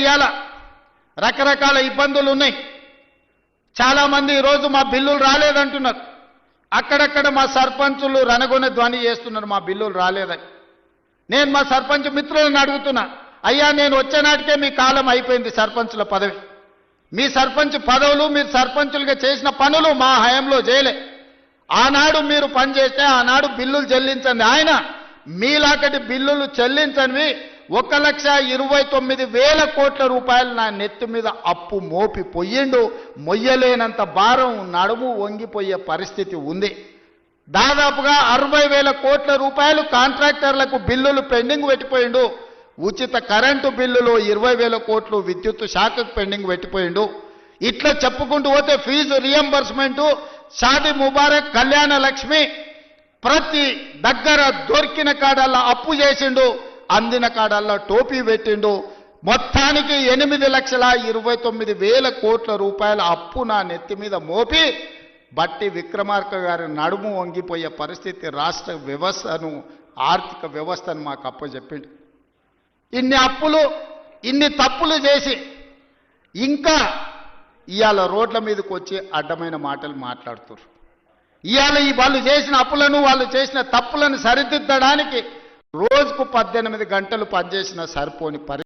ఇవాళ రకరకాల ఇబ్బందులు ఉన్నాయి చాలామంది ఈరోజు మా బిల్లులు రాలేదంటున్నారు. అక్కడక్కడ మా సర్పంచులు రణగొన ధ్వని చేస్తున్నారు మా బిల్లులు రాలేదని. నేను మా సర్పంచ్ మిత్రులను అడుగుతున్నా అయ్యా నేను వచ్చేనాటికే మీ కాలం అయిపోయింది సర్పంచుల పదవి. మీ సర్పంచ్ పదవులు మీరు సర్పంచులుగా చేసిన పనులు మా హయాంలో చేయలే. ఆనాడు మీరు పని చేస్తే ఆనాడు బిల్లులు చెల్లించండి. ఆయన మీలాకటి బిల్లులు చెల్లించనివి ఒక లక్ష ఇరవై తొమ్మిది వేల కోట్ల రూపాయలు నా నెత్తి మీద అప్పు మోపి పొయ్యిండు. మొయ్యలేనంత భారం నడుము వంగిపోయే పరిస్థితి ఉంది. దాదాపుగా అరవై వేల కోట్ల రూపాయలు కాంట్రాక్టర్లకు బిల్లులు పెండింగ్ పెట్టిపోయిండు. ఉచిత కరెంటు బిల్లులు ఇరవై వేల కోట్లు విద్యుత్ శాఖకు పెండింగ్ పెట్టిపోయిండు. ఇట్లా చెప్పుకుంటూ పోతే ఫీజు రియంబర్స్మెంటు షాది ముబారక్ కళ్యాణ లక్ష్మి ప్రతి దగ్గర దొరికిన కాడల్లా అప్పు చేసిండు. అందిన కాడల్లో టోపీ పెట్టిండు. మొత్తానికి ఎనిమిది లక్షల ఇరవై తొమ్మిది వేల కోట్ల రూపాయల అప్పు నా నెత్తి మీద మోపి బట్టి విక్రమార్క గారి నడుము వంగిపోయే పరిస్థితి రాష్ట్ర వ్యవస్థను ఆర్థిక వ్యవస్థను మాకు అప్పచెప్పిండు. ఇన్ని అప్పులు ఇన్ని తప్పులు చేసి ఇంకా ఇవాళ రోడ్ల మీదకి వచ్చి అడ్డమైన మాటలు మాట్లాడుతున్నారు ఇవాళ ఈ వాళ్ళు చేసిన అప్పులను వాళ్ళు చేసిన తప్పులను సరిదిద్దడానికి రోజుకు పద్దెనిమిది గంటలు పనిచేసిన సరిపోని పరి